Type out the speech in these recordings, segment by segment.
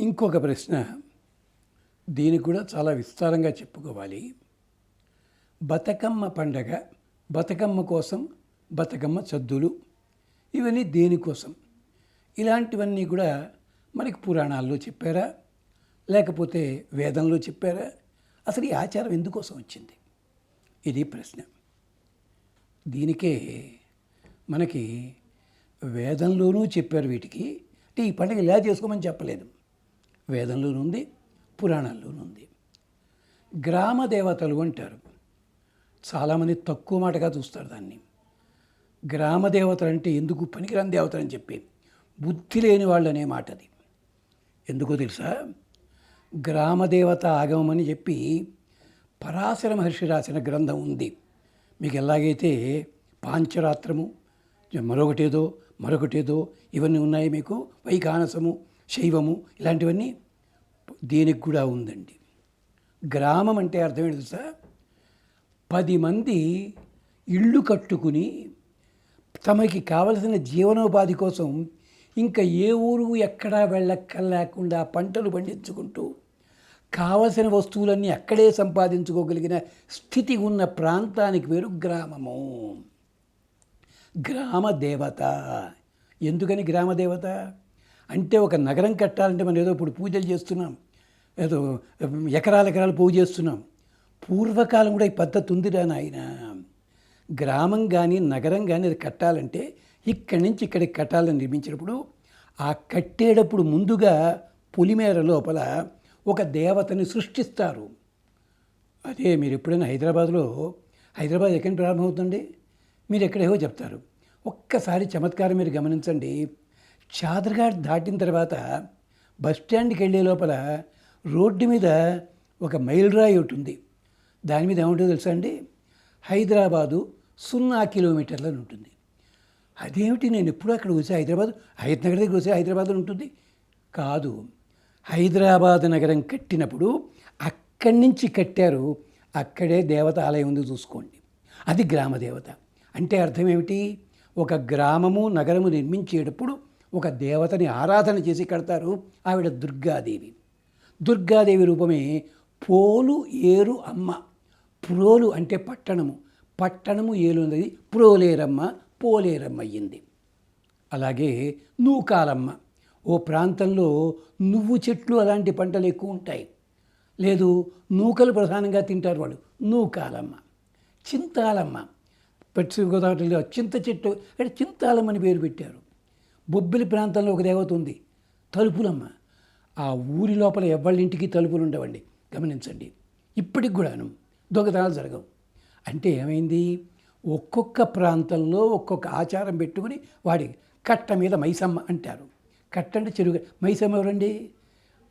ఇంకొక ప్రశ్న. దీనికి కూడా చాలా విస్తారంగా చెప్పుకోవాలి. బతుకమ్మ పండగ బతుకమ్మ కోసం బతుకమ్మ సద్దులు ఇవన్నీ దేనికోసం ఇలాంటివన్నీ కూడా మనకి పురాణాల్లో చెప్పారా? లేకపోతే వేదంలో చెప్పారా? అసలు ఈ ఆచారం ఎందుకోసం వచ్చింది? ఇది ప్రశ్న. దీనికే మనకి వేదంలోనూ చెప్పారు వీటికి. అంటే ఈ పండుగ ఇలా చేసుకోమని చెప్పలేదు. వేదంలోనుంది పురాణాల్లోనుంది. గ్రామ దేవతలు అంటారు. చాలామంది తక్కువ మాటగా చూస్తారు దాన్ని. గ్రామ దేవతలు అంటే ఎందుకు పనికిరాని దేవతలు అని చెప్పి బుద్ధి లేని వాళ్ళు అనే మాట అది. ఎందుకో తెలుసా? గ్రామదేవత ఆగమని చెప్పి పరాశర మహర్షి రాసిన గ్రంథం ఉంది. మీకు ఎలాగైతే పాంచరాత్రము మరొకటేదో మరొకటేదో ఇవన్నీ ఉన్నాయి మీకు వైకానసము శైవము ఇలాంటివన్నీ దీనికి కూడా ఉందండి. గ్రామం అంటే అర్థం ఏంటి తెలుసా? పది మంది ఇళ్ళు కట్టుకుని తమకి కావలసిన జీవనోపాధి కోసం ఇంకా ఏ ఊరు ఎక్కడా వెళ్ళక్కర్లేకుండా పంటలు పండించుకుంటూ కావలసిన వస్తువులన్నీ అక్కడే సంపాదించుకోగలిగిన స్థితి ఉన్న ప్రాంతానికి పేరు గ్రామము. గ్రామ దేవత. ఎందుకని గ్రామ దేవత? అంటే ఒక నగరం కట్టాలంటే మనం ఏదో ఇప్పుడు పూజలు చేస్తున్నాం. ఏదో ఎకరాల ఎకరాలు పూజ చేస్తున్నాం. పూర్వకాలం కూడా ఈ పద్ధతి ఉందిరా నాయన. గ్రామం కానీ నగరం కానీ అది కట్టాలంటే ఇక్కడి నుంచి ఇక్కడికి కట్టాలని నిర్మించినప్పుడు ఆ కట్టేటప్పుడు ముందుగా పులిమేర లోపల ఒక దేవతని సృష్టిస్తారు. అదే మీరు ఎప్పుడైనా హైదరాబాద్లో హైదరాబాద్ ఎక్కడ ప్రారంభమవుతుంది మీరు ఎక్కడేవో చెప్తారు. ఒక్కసారి చమత్కారం మీరు గమనించండి. చాదర్ఘాట్ దాటిన తర్వాత బస్ స్టాండ్కి వెళ్ళే లోపల రోడ్డు మీద ఒక మైల్ రాయి ఒకటి ఉంది. దాని మీద ఏముంటుందో తెలుసా అండి? హైదరాబాదు సున్నా కిలోమీటర్లని ఉంటుంది. అదేమిటి? నేను ఎప్పుడు అక్కడ వచ్చి హైదరాబాద్ హైద్ దగ్గర వచ్చి హైదరాబాద్లో ఉంటుంది. కాదు హైదరాబాద్ నగరం కట్టినప్పుడు అక్కడి నుంచి కట్టారు. అక్కడే దేవత ఆలయం ఉంది చూసుకోండి. అది గ్రామ దేవత. అంటే అర్థం ఏమిటి? ఒక గ్రామము నగరము నిర్మించేటప్పుడు ఒక దేవతని ఆరాధన చేసి కడతారు ఆవిడ దుర్గాదేవి. దుర్గాదేవి రూపమే పోలు ఏరు అమ్మ. ప్రోలు అంటే పట్టణము. పట్టణము ఏలు ప్రోలేరమ్మ పోలేరమ్మ అయ్యింది. అలాగే నూకాలమ్మ. ఓ ప్రాంతంలో నువ్వు చెట్లు అలాంటి పంటలు ఎక్కువ ఉంటాయి. లేదు నూకలు ప్రధానంగా తింటారు వాళ్ళు. నూకాలమ్మ. చింతాలమ్మ. పశ్చిమ గోదావరిలో చింత చెట్టు అంటే చింతాలమ్మ అని పేరు పెట్టారు. బొబ్బిలి ప్రాంతంలో ఒక దేవత ఉంది. తలుపులమ్మ. ఆ ఊరి లోపల ఎవళ్ళ ఇంటికి తలుపులు ఉండవండి. గమనించండి. ఇప్పటికి కూడాను దొంగతనాలు జరగవు. అంటే ఏమైంది? ఒక్కొక్క ప్రాంతంలో ఒక్కొక్క ఆచారం పెట్టుకుని వాడి కట్ట మీద మైసమ్మ అంటారు. కట్ట అంటే చెరుగు మైసమ్మ ఎవరండి?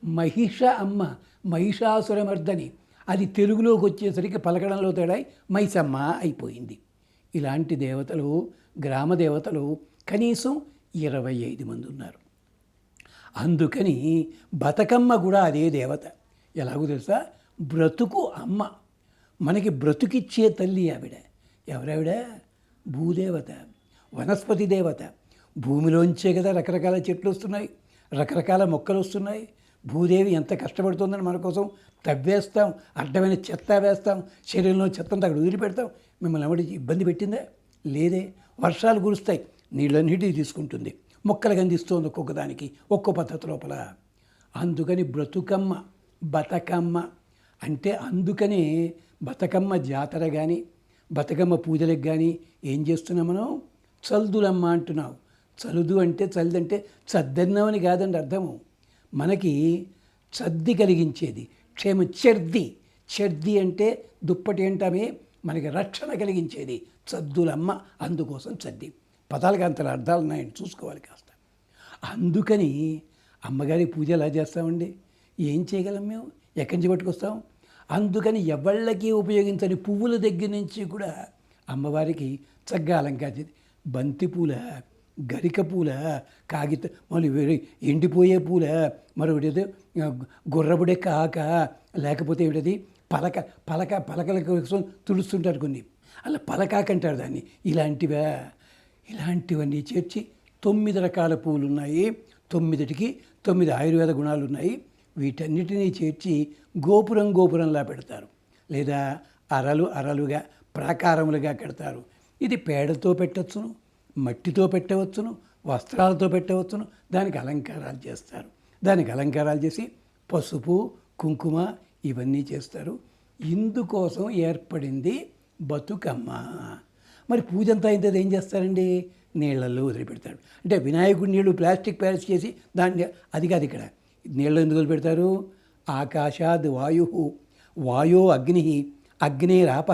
మహిష అమ్మ మహిషాసురమర్దని. అది తెలుగులోకి వచ్చేసరికి పలకడంలో తేడాయి మైసమ్మ అయిపోయింది. ఇలాంటి దేవతలు గ్రామ దేవతలు కనీసం ఇరవై ఐదు మంది ఉన్నారు అందుకని బతుకమ్మ కూడా అదే దేవత. ఎలాగో తెలుసా? బ్రతుకు అమ్మ. మనకి బ్రతుకిచ్చే తల్లి ఆవిడ. ఎవరావిడ? భూదేవత వనస్పతి దేవత. భూమిలోంచే కదా రకరకాల చెట్లు వస్తున్నాయి రకరకాల మొక్కలు వస్తున్నాయి. భూదేవి ఎంత కష్టపడుతుందని మన కోసం తవ్వేస్తాం అడ్డమైన చెత్త వేస్తాం శరీరంలో చెత్తంతా అక్కడ వదిలిపెడతాం. మిమ్మల్ని ఎవరి ఇబ్బంది పెట్టిందా? లేదే. వర్షాలు కురుస్తాయి. నీళ్ళన్నిటిని తీసుకుంటుంది. మొక్కలు అందిస్తోంది ఒక్కొక్కదానికి ఒక్కో పద్ధతి లోపల. అందుకని బ్రతుకమ్మ బతకమ్మ అంటే అందుకనే బతుకమ్మ జాతర కానీ బతుకమ్మ పూజలకు కానీ ఏం చేస్తున్నాం మనం? చల్దులమ్మ అంటున్నావు. చలుదు అంటే చల్దంటే అంటే చద్దన్నామని కాదండి అర్థము. మనకి చద్ది కలిగించేది క్షేమ చెర్ది. చెర్ది అంటే దుప్పటి అంటామే మనకి రక్షణ కలిగించేది. చద్దులమ్మ అందుకోసం చద్ది. పదాలకు అంత అర్థాలు ఉన్నాయని చూసుకోవాలి కాస్త. అందుకని అమ్మగారి పూజ ఎలా చేస్తామండి? ఏం చేయగలం మేము? ఎక్కడి నుంచి పట్టుకొస్తాం? అందుకని ఎవళ్ళకి ఉపయోగించని పువ్వుల దగ్గర నుంచి కూడా అమ్మవారికి చక్కగా అలంకరించేది బంతి పూల గరిక పూల కాగిత మళ్ళీ ఎండిపోయే పూల మరొకటి ఏదో గుర్రబుడెక్క కాక లేకపోతే ఏమిటది? పలక పలక పలకల కోసం తుడుస్తుంటారు కొన్ని. అలా పలకాకంటారు దాన్ని. ఇలాంటివా? ఇలాంటివన్నీ చేర్చి తొమ్మిది రకాల పూలు ఉన్నాయి తొమ్మిదిటికి తొమ్మిది ఆయుర్వేద గుణాలు ఉన్నాయి వీటన్నిటినీ చేర్చి గోపురం గోపురంలా పెడతారు. లేదా అరలు అరలుగా ప్రాకారములుగా కడతారు. ఇది పేడతో పెట్టవచ్చును మట్టితో పెట్టవచ్చును వస్త్రాలతో పెట్టవచ్చును దానికి అలంకారాలు చేస్తారు. దానికి అలంకారాలు చేసి పసుపు కుంకుమ ఇవన్నీ చేస్తారు. ఇందుకోసం ఏర్పడింది బతుకమ్మ. మరి పూజ అంతా అయితే ఏం చేస్తారండి? నీళ్ళల్లో వదిలిపెడతాడు అంటే వినాయకుడి నీళ్ళు ప్లాస్టిక్ ప్యారెస్ చేసి దాన్ని అది కాదు ఇక్కడ. నీళ్ళు ఎందుకు వదిలిపెడతారు? ఆకాశాద్ వాయు వాయో అగ్ని అగ్నేరాప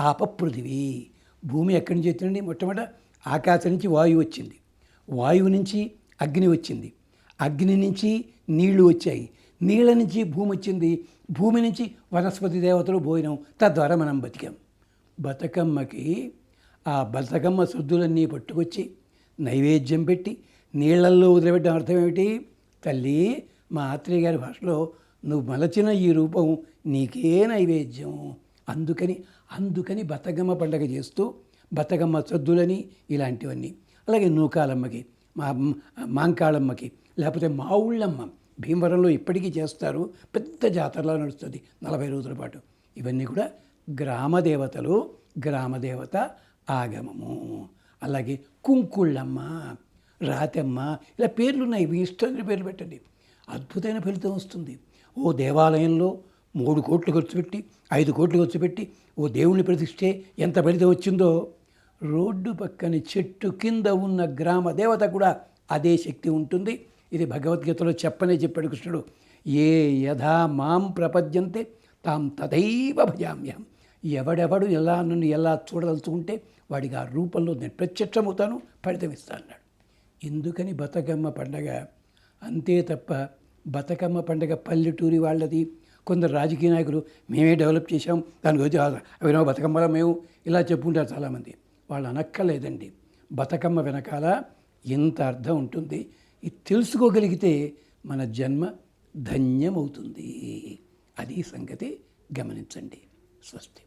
ఆప పృథివీ. భూమి ఎక్కడి నుంచి వచ్చిందండి? మొట్టమొదట ఆకాశం నుంచి వాయువు వచ్చింది. వాయువు నుంచి అగ్ని వచ్చింది. అగ్ని నుంచి నీళ్ళు వచ్చాయి. నీళ్ళ నుంచి భూమి వచ్చింది. భూమి నుంచి వనస్పతి దేవతలు భోజనం. తద్వారా మనం బతికాం. బతుకమ్మకి ఆ బతుకమ్మ శుద్ధులన్నీ పట్టుకొచ్చి నైవేద్యం పెట్టి నీళ్ళల్లో వదిలిపెట్టడం అర్థం ఏమిటి? తల్లి మా ఆత్రేయ గారి భాషలో నువ్వు మలచిన ఈ రూపం నీకే నైవేద్యం. అందుకని అందుకని బతుకమ్మ పండగ చేస్తూ బతుకమ్మ సద్దులని ఇలాంటివన్నీ. అలాగే నూకాలమ్మకి మా మాంకాళమ్మకి లేకపోతే మా ఊళ్ళమ్మ భీమవరంలో ఇప్పటికీ చేస్తారు. పెద్ద జాతరలో నడుస్తుంది నలభై రోజుల పాటు. ఇవన్నీ కూడా గ్రామదేవతలు గ్రామదేవత ఆగమము. అలాగే కుంకుళ్ళమ్మ రాతెమ్మ ఇలా పేర్లు ఉన్నాయి మీ ఇష్టం పేర్లు పెట్టండి. అద్భుతమైన ఫలితం వస్తుంది. ఓ దేవాలయంలో మూడు కోట్లు ఖర్చు పెట్టి ఐదు కోట్లు ఖర్చు పెట్టి ఓ దేవుణ్ణి ప్రతిష్ఠే ఎంత ఫలితం వచ్చిందో. రోడ్డు పక్కన చెట్టు కింద ఉన్న గ్రామ దేవత కూడా అదే శక్తి ఉంటుంది. ఇది భగవద్గీతలో చెప్పనే చెప్పాడు కృష్ణుడు. ఏ యథా మాం ప్రపద్యంతే తాం తదైవ భజామ్యం ఎవడెవడు ఎలా నన్ను ఎలా చూడదలుచుకుంటే వాడికి ఆ రూపంలో నేను ప్రత్యక్షమవుతాను ఫలితం అన్నాడు. ఎందుకని బతుకమ్మ పండగ? అంతే తప్ప బతుకమ్మ పండగ పల్లెటూరి వాళ్ళది. కొందరు రాజకీయ నాయకులు మేమే డెవలప్ చేశాం దాని గురించి అవినో బతకమ్మలో మేము ఇలా చెప్పుకుంటారు చాలామంది. వాళ్ళు అనక్కర్లేదండి. బతుకమ్మ వెనకాల ఎంత అర్థం ఉంటుంది? ఇది తెలుసుకోగలిగితే మన జన్మ ధన్యమవుతుంది. అది సంగతి గమనించండి. స్వస్తి.